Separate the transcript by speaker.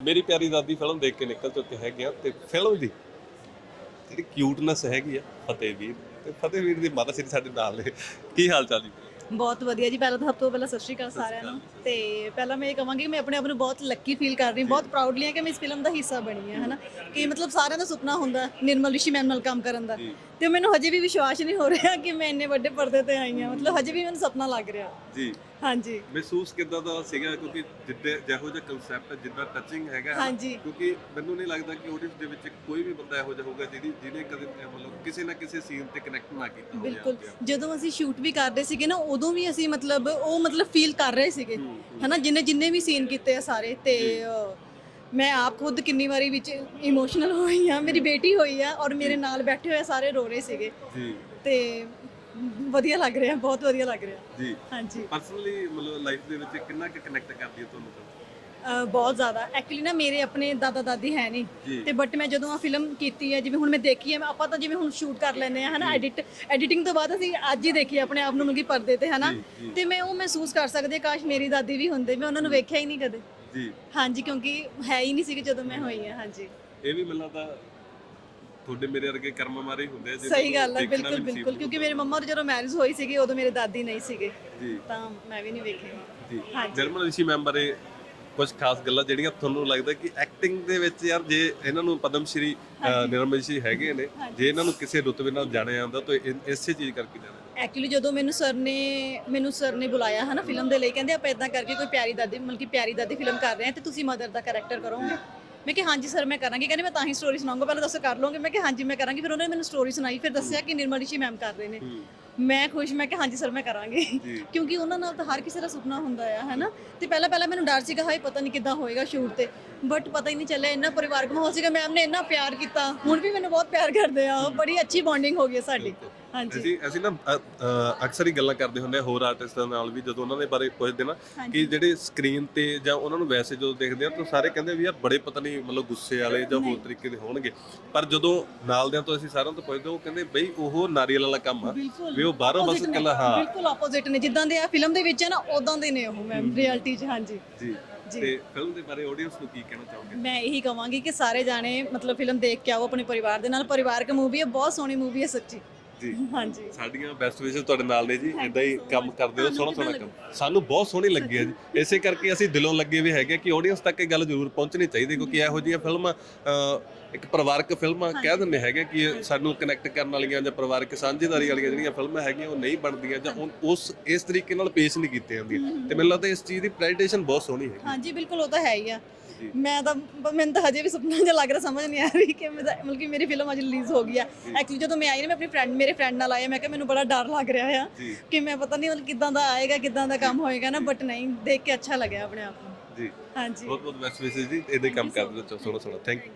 Speaker 1: ਮੇਰੀ ਪਿਆਰੀ ਦਾਦੀ ਫਿਲਮ ਦੇਖ ਕੇ ਨਿਕਲ ਚੁੱਕੇ ਹੈਗੇ ਆ ਤੇ ਫਿਲਮ ਦੀ ਜਿਹੜੀ ਕਿਊਟਨੈਸ ਹੈਗੀ ਆ, ਫਤਿਹਵੀਰ ਤੇ ਫਤਿਹਵੀਰ ਦੀ ਮਾਤਾ ਸ੍ਰੀ ਸਾਡੇ ਨਾਲ ਨੇ। ਕੀ ਹਾਲ ਚਾਲ ਜੀ?
Speaker 2: ਬਹੁਤ ਵਧੀਆ ਜੀ। ਪਹਿਲਾਂ ਤਾਂ ਸਭ ਤੋਂ ਪਹਿਲਾਂ ਸਤਿ ਸ਼੍ਰੀ ਅਕਾਲ ਸਾਰਿਆਂ ਨੂੰ। ਤੇ ਪਹਿਲਾਂ ਮੈਂ ਇਹ ਕਹਾਂਗੀ ਕਿ ਮੈਂ ਆਪਣੇ ਆਪ ਨੂੰ ਬਹੁਤ ਲੱਕੀ ਫੀਲ ਕਰ ਰਹੀ ਹਾਂ। ਬਹੁਤ ਪ੍ਰਾਊਡਲੀ ਹਾਂ ਕਿ ਮੈਂ ਇਸ ਫਿਲਮ ਦਾ ਹਿੱਸਾ ਬਣੀ ਹਾਂ ਹਨਾ? ਕਿ ਮਤਲਬ ਸਾਰਿਆਂ ਦਾ ਸੁਪਨਾ ਹੁੰਦਾ ਹੈ ਨਿਰਮਲ ਰਿਸ਼ੀ ਮੈਮ ਨਾਲ ਕੰਮ ਕਰਨ ਦਾ। ਤੇ ਮੈਨੂੰ ਹਜੇ ਵੀ ਵਿਸ਼ਵਾਸ ਨਹੀਂ ਹੋ ਰਿਹਾ ਕਿ ਮੈਂ ਇੰਨੇ ਵੱਡੇ ਪਰਦੇ ਤੇ ਆਈ ਹਾਂ। ਮਤਲਬ ਹਜੇ ਵੀ ਮੈਨੂੰ ਸੁਪਨਾ ਲੱਗ ਰਿਹਾ।
Speaker 1: ਜੀ।
Speaker 2: ਹਾਂਜੀ।
Speaker 1: ਮਹਿਸੂਸ ਕਿੱਦਾਂ ਦਾ ਸੀਗਾ? ਕਿਉਂਕਿ ਜਿੱਦੇ ਜਿਹੋ ਜਿਹਾ ਕਨਸੈਪਟ ਜਿੱਦਾਂ ਟੱਚਿੰਗ ਹੈਗਾ
Speaker 2: ਹਾਂਜੀ।
Speaker 1: ਕਿਉਂਕਿ ਮੈਨੂੰ ਨਹੀਂ ਲੱਗਦਾ ਕਿ ਆਡੀਅנס ਦੇ ਵਿੱਚ ਕੋਈ ਵੀ ਬੰਦਾ ਇਹੋ ਜਿਹਾ ਹੋਊਗਾ ਜਿਹਦੀ ਜਿਹਨੇ ਕਦੇ ਮਤਲਬ ਕਿਸੇ ਨਾ ਕਿਸੇ ਸੀਨ ਤੇ ਕਨੈਕਟ ਨਾ ਕੀਤਾ ਹੋਵੇ
Speaker 2: ਬਿਲਕੁਲ। ਜਦੋਂ ਅਸੀਂ ਸ਼ੂਟ ਵੀ ਕਰਦੇ ਸੀਗੇ ਨਾ ਉਦੋਂ ਵੀ ਅਸੀਂ ਮਤਲਬ ਉਹ ਮਤਲਬ ਫੀਲ ਕਰ ਰਹੇ ਸੀਗੇ। ਹਨਾ ਜਿੰਨੇ ਜਿੰਨੇ ਵੀ ਸੀਨ ਕੀਤੇ ਆ ਸਾਰੇ ਤੇ ਅਹ, ਮੈਂ ਆਪ ਖੁਦ ਕਿੰਨੀ ਵਾਰੀ ਵਿੱਚ ਇਮੋਸ਼ਨਲ ਹੋਈ ਆ ਮੇਰੀ ਬੇਟੀ ਹੋਈ ਆ ਔਰ ਮੇਰੇ ਨਾਲ ਬੈਠੇ ਹੋਏ ਸਾਰੇ ਰੋ ਰਹੇ ਸੀਗੇ।
Speaker 1: ਜੀ।
Speaker 2: ਤੇ ਵਧੀਆ ਲੱਗ ਰਿਹਾ ਬਹੁਤ ਵਧੀਆ ਲੱਗ ਰਿਹਾ।
Speaker 1: ਜੀ।
Speaker 2: ਹਾਂਜੀ।
Speaker 1: ਪਰਸਨਲੀ ਮਤਲਬ ਲਾਈਫ ਦੇ ਵਿੱਚ ਕਿੰਨਾ ਕੁ ਕਨੈਕਟ ਕਰਦੀ ਹੈ ਤੁਹਾਨੂੰ?
Speaker 2: ਬਹੁਤ ਜ਼ਿਆਦਾ। ਐਕਚੁਅਲੀ ਨਾ ਮੇਰੇ ਆਪਣੇ ਦਾਦਾ ਦਾਦੀ ਹੈ ਨਹੀਂ।
Speaker 1: ਜੀ।
Speaker 2: ਤੇ ਬਟ ਮੈਂ ਜਦੋਂ ਆ ਫਿਲਮ ਕੀਤੀ ਹੈ ਜਿਵੇਂ ਹੁਣ ਮੈਂ ਦੇਖੀ ਹੈ ਮੈਂ ਆਪਾਂ ਤਾਂ ਜਿਵੇਂ ਹੁਣ ਸ਼ੂਟ ਕਰ ਲੈਂਦੇ ਆ ਹਨਾ ਐਡਿਟ ਐਡੀਟਿੰਗ ਤੋਂ ਬਾਅਦ ਅਸੀਂ ਅੱਜ ਹੀ ਦੇਖੀ ਆਪਣੇ ਆਪ ਨੂੰ ਮਤਲਬ ਕਿ ਪਰਦੇ ਤੇ ਹਨਾ।
Speaker 1: ਜੀ, ਜੀ।
Speaker 2: ਤੇ ਮੈਂ ਉਹ ਮਹਿਸੂਸ ਕਰ ਸਕਦੀ ਹਾਂ, ਕਾਸ਼ ਮੇਰੀ ਦਾਦੀ ਵੀ ਹੁੰਦੇ ਮੈਂ ਉਹਨਾਂ ਨੂੰ ਵੇਖਿਆ ਹੀ ਨਹੀਂ ਕਦੇ।
Speaker 1: ਜੀ।
Speaker 2: ਹਾਂਜੀ ਕਿਉਂਕਿ ਹੈ ਹੀ ਨਹੀਂ ਸੀ ਜਦੋਂ ਮੈਂ ਹੋਈ ਹਾਂ ਹਾਂਜੀ।
Speaker 1: ਇਹ ਵੀ ਮੈਨੂੰ ਲੱਗਦਾ ਤੁਹਾਡੇ ਮੇਰੇ ਵਰਗੇ ਕਰਮ ਮਾਰੇ ਹੀ ਹੁੰਦੇ ਆ ਜਿਹਨਾਂ
Speaker 2: ਸਹੀ ਗੱਲ ਹੈ
Speaker 1: ਦੇਖਣਾ
Speaker 2: ਬਿਲਕੁਲ
Speaker 1: ਵੀ ਨਸੀਬ
Speaker 2: ਬਿਲਕੁਲ ਕਿਉਂਕਿ ਮੇਰੇ ਮੰਮਾ ਜਦੋਂ ਮੈਰਿਜ ਹੋਈ ਸੀਗੀ ਉਦੋਂ ਮੇਰੇ ਦਾਦੀ ਨਹੀਂ ਸੀਗੇ।
Speaker 1: ਜੀ।
Speaker 2: ਤਾਂ ਮੈਂ ਵੀ ਨਹੀਂ ਵੇਖੇ
Speaker 1: ਜੀ।
Speaker 2: ਹਾਂਜੀ।
Speaker 1: ਜਰਮਨ ਰਿਸ਼ੀ ਮੈਂਬਰ ਇਹ ਕੁਝ ਖਾਸ ਗੱਲਾਂ ਜਿਹੜੀਆਂ ਤੁਹਾਨੂੰ ਲੱਗਦਾ ਕਿ ਐਕਟਿੰਗ ਦੇ ਵਿੱਚ ਯਾਰ ਜੇ ਇਹਨਾਂ ਨੂੰ ਪਦਮ ਸ਼੍ਰੀ ਨਿਰਮਲ ਰਿਸ਼ੀ ਹੈਗੇ ਨੇ ਜੇ ਇਹਨਾਂ ਨੂੰ ਕਿਸੇ ਰੁਤਬੇ ਨਾਲ ਜਾਣਿਆ ਜਾਂਦਾ ਤਾਂ ਇਹ- ਇਸੇ ਚੀਜ਼ ਕਰਕੇ ਜਾਣਿਆ
Speaker 2: ਐਕਚੁਅਲੀ ਜਦੋਂ ਮੈਨੂੰ ਸਰ ਨੇ ਮੈਨੂੰ ਸਰ ਨੇ ਬੁਲਾਇਆ ਹਨਾ ਫਿਲਮ ਦੇ ਲਈ ਕਹਿੰਦੇ ਆਪਾਂ ਇਦਾਂ ਕਰਕੇ ਕੋਈ ਪਿਆਰੀ ਦਾਦੀ ਮਤਲਬ ਕਿ ਪਿਆਰੀ ਦਾਦੀ ਫਿਲਮ ਕਰ ਰਹੇ ਹਾਂ ਤੇ ਤੁਸੀਂ ਮਦਰ ਦਾ ਕੈਰੈਕਟਰ ਕਰੋਗੇ? ਮੈਂ ਕਿਹਾ ਹਾਂਜੀ ਸਰ ਮੈਂ ਕਰਾਂਗੀ। ਕਹਿੰਦੇ ਮੈਂ ਤਾਂ ਹੀ ਸਟੋਰੀ ਸੁਣਾਉਂਗਾ। ਪਹਿਲਾਂ ਦੱਸੋ ਕਰ ਲਓਗੇ ਮੈਂ ਕਿਹਾ ਹਾਂਜੀ ਮੈਂ ਕਰਾਂਗੀ। ਫਿਰ ਉਹਨਾਂ ਨੇ ਮੈਨੂੰ ਸਟੋਰੀ ਸੁਣਾਈ। ਫਿਰ ਦੱਸਿਆ ਕਿ ਨਿਰਮਲ ਰਿਸ਼ੀ ਮੈਮ ਕਰ ਰਹੇ ਨੇ। ਮੈਂ ਖੁਸ਼ ਮੈਂ ਕਿਹਾ ਹਾਂਜੀ ਸਰ ਮੈਂ ਕਰਾਂਗੀ। ਕਿਉਂਕਿ ਉਹਨਾਂ ਨਾਲ ਤਾਂ ਹਰ ਕਿਸੇ ਦਾ ਸੁਪਨਾ ਹੁੰਦਾ ਆ ਹੈਨਾ ਤੇ ਪਹਿਲਾਂ ਪਹਿਲਾਂ ਮੈਨੂੰ ਡਰ ਸੀਗਾ ਹਾਏ ਪਤਾ ਨਹੀਂ ਕਿੱਦਾਂ ਹੋਏਗਾ ਸ਼ੂਟ ਤੇ। ਬਟ ਪਤਾ ਹੀ ਨਹੀਂ ਚੱਲਿਆ ਇੰਨਾ ਪਰਿਵਾਰਕ ਮਾਹੌਲ ਸੀਗਾ। ਮੈਮ ਨੇ ਇੰਨਾ ਪਿਆਰ ਕੀਤਾ। ਹੁਣ ਵੀ ਮੈਨੂੰ ਬਹੁਤ ਪਿਆਰ ਕਰਦੇ ਆ। ਬੜੀ ਅੱਛੀ ਬੌਂਡਿੰਗ ਹੋ ਗਈ ਸਾਡੀ। ਹਾਂਜੀ।
Speaker 1: ਅਸੀਂ ਅਸੀਂ ਨਾ ਅ, ਅ, ਅਕਸਰ ਹੀ ਗੱਲਾਂ ਕਰਦੇ ਹੁੰਦੇ ਆ ਹੋਰ ਆਰਟਿਸਟਾਂ ਨਾਲ ਵੀ ਜਦੋਂ ਉਹਨਾਂ ਦੇ ਬਾਰੇ ਪੁੱਛਦੇ ਨਾ ਕਿ ਜਿਹੜੇ ਸਕਰੀਨ ਤੇ ਜਾਂ ਉਹਨਾਂ ਨੂੰ ਵੈਸੇ ਜਦੋਂ ਦੇਖਦੇ ਆ ਤਾਂ ਸਾਰੇ ਕਹਿੰਦੇ ਵੀ ਯਾਰ ਬੜੇ ਪਤਾ ਨਹੀਂ ਮਤਲਬ ਗੁੱਸੇ ਵਾਲੇ ਜਾਂ ਹੋਰ ਤਰੀਕੇ ਦੇ ਹੋਣਗੇ। ਪਰ ਜਦੋਂ ਨਾਲ ਦਿਆਂ ਤੋਂ ਅਸੀਂ ਸਾਰਿਆਂ ਤੋਂ ਪੁੱਛਦੇ ਉਹ ਕਹਿੰਦੇ ਬਈ ਉਹ ਨਾਰੀਅਲ ਵਾਲਾ ਕੰਮ ਆ
Speaker 2: ਬਿਲਕੁਲ।
Speaker 1: ਵੀ ਉਹ ਬਾਹਰੋਂ ਬਸ
Speaker 2: Opposite ਨੇ,
Speaker 1: ਇਕੱਲਾ ਹਾਂ।
Speaker 2: ਬਿਲਕੁਲ ਆਪੋਜ਼ਿਟ ਨੇ। ਜਿੱਦਾਂ ਦੇ ਆ ਫਿਲਮ ਦੇ ਵਿੱਚ ਹੈ ਨਾ ਉਦਾਂ ਦੇ ਨੇ ਉਹ ਮੈਮ ਰਿਐਲਿਟੀ 'ਚ ਹਾਂਜੀ।
Speaker 1: ਜੀ। ਤੇ ਫਿਲਮ ਦੇ ਬਾਰੇ ਆਡੀਅנס ਨੂੰ ਕੀ ਕਹਿਣਾ ਚਾਹੋਗੇ?
Speaker 2: ਮੈਂ ਇਹੀ ਕਹਾਂਗੀ ਕਿ ਸਾਰੇ ਜਾਣੇ ਮਤਲਬ ਫਿਲਮ ਦੇਖ ਕੇ ਆਓ ਆਪਣੇ ਪਰਿਵਾਰ ਦੇ ਨਾਲ। ਪਰਿਵਾਰਕ ਮੂਵੀ ਹੈ ਬਹੁਤ ਸੋਹਣੀ ਮੂਵੀ ਹੈ ਸੱਚੀ।
Speaker 1: ਜੀ।
Speaker 2: ਹਾਂਜੀ।
Speaker 1: ਸਾਡੀਆਂ ਬੈਸਟ ਵਿਸ਼ੇਸ ਤੁਹਾਡੇ ਨਾਲ ਨੇ ਜੀ। ਇਦਾਂ ਹੀ ਕੰਮ ਕਰਦੇ ਹੋ ਸੋਹਣਾ ਸੋਹਣਾ ਕੰਮ। ਸਾਨੂੰ ਬਹੁਤ ਸੋਹਣੀ ਲੱਗੀ ਹੈ ਜੀ। ਇਸੇ ਕਰਕੇ ਅਸੀਂ ਦਿਲੋਂ ਲੱਗੇ ਵੀ ਹੈਗੇ ਕਿ ਆਡੀਅנס ਤੱਕ ਇਹ ਗੱਲ ਜ਼ਰੂਰ ਪਹੁੰਚਣੀ ਚਾਹੀਦੀ ਕਿਉਂਕਿ ਇਹੋ ਜਿਹੀਆਂ ਫਿਲਮਾਂ ਇੱਕ ਪਰਿਵਾਰਕ ਫਿਲਮਾਂ ਕਹਿ ਦਿੰਦੇ ਹੈਗੇ ਕਿ ਸਾਨੂੰ ਕਨੈਕਟ ਕਰਨ ਵਾਲੀਆਂ ਜਾਂ ਪਰਿਵਾਰਕ ਸਾਂਝੇਦਾਰੀ ਵਾਲੀਆਂ ਜਿਹੜੀਆਂ ਫਿਲਮਾਂ ਹੈਗੀਆਂ ਉਹ ਨਹੀਂ ਬਣਦੀਆਂ ਜਾਂ ਉਸ ਇਸ ਤਰੀਕੇ ਨਾਲ ਪੇਸ਼ ਨਹੀਂ ਕੀਤੀਆਂ ਜਾਂਦੀਆਂ ਤੇ ਮੈਨੂੰ ਲੱਗਦਾ ਇਸ ਚੀਜ਼ ਦੀ ਪ੍ਰੈਜੈਂਟੇਸ਼ਨ ਬਹੁਤ ਸੋਹਣੀ ਹੈ
Speaker 2: ਹਾਂਜੀ ਬਿਲਕੁਲ ਉਹ ਤਾਂ ਹੈ ਹੀ ਆ। ਮੈਂ ਤਾਂ ਮੈਨੂੰ ਤਾਂ ਹਜੇ ਵੀ ਸੁਪਨਾ ਜਿਹਾ ਲੱਗ ਰਿਹਾ ਸਮਝ ਨਹੀਂ ਆ ਰਹੀ ਕਿ ਮਤਲਬ ਕਿ ਮੇਰੀ ਫਿਲਮ ਅੱਜ ਰਿਲੀਜ਼ ਹੋ ਗਈ ਆ। ਐਕਚੁਅਲੀ ਜਦੋਂ ਮੈਂ ਆਈ ਨਾ ਮੈਂ ਆਪਣੀ ਫਰੈਂਡ ਮੇਰੇ ਫਰੈਂਡ ਨਾਲ ਆਇਆ ਮੈਂ ਕਿਹਾ ਮੈਨੂੰ ਬੜਾ ਡਰ ਲੱਗ ਰਿਹਾ ਆ
Speaker 1: ਜੀ।
Speaker 2: ਕਿ ਮੈਂ ਪਤਾ ਨਹੀਂ ਮਤਲਬ ਕਿਦਾਂ ਦਾ ਆਏਗਾ ਕਿਦਾਂ ਦਾ ਕੰਮ ਹੋਏਗਾ ਨਾ ਬਟ ਨਹੀਂ ਦੇਖ ਕੇ ਅੱਛਾ ਲੱਗਿਆ ਆਪਣੇ ਆਪ ਨੂੰ।
Speaker 1: ਜੀ।
Speaker 2: ਹਾਂਜੀ।
Speaker 1: ਬਹੁਤ ਬਹੁਤ ਬੈਸਟ ਵਿਸ਼ੇਸ ਜੀ ਹੀ ਕੰਮ ਕਰਦੇ ਰਹੋ ਸੋਹਣਾ ਸੋਹਣਾ ਥੈਂਕ ਯੂ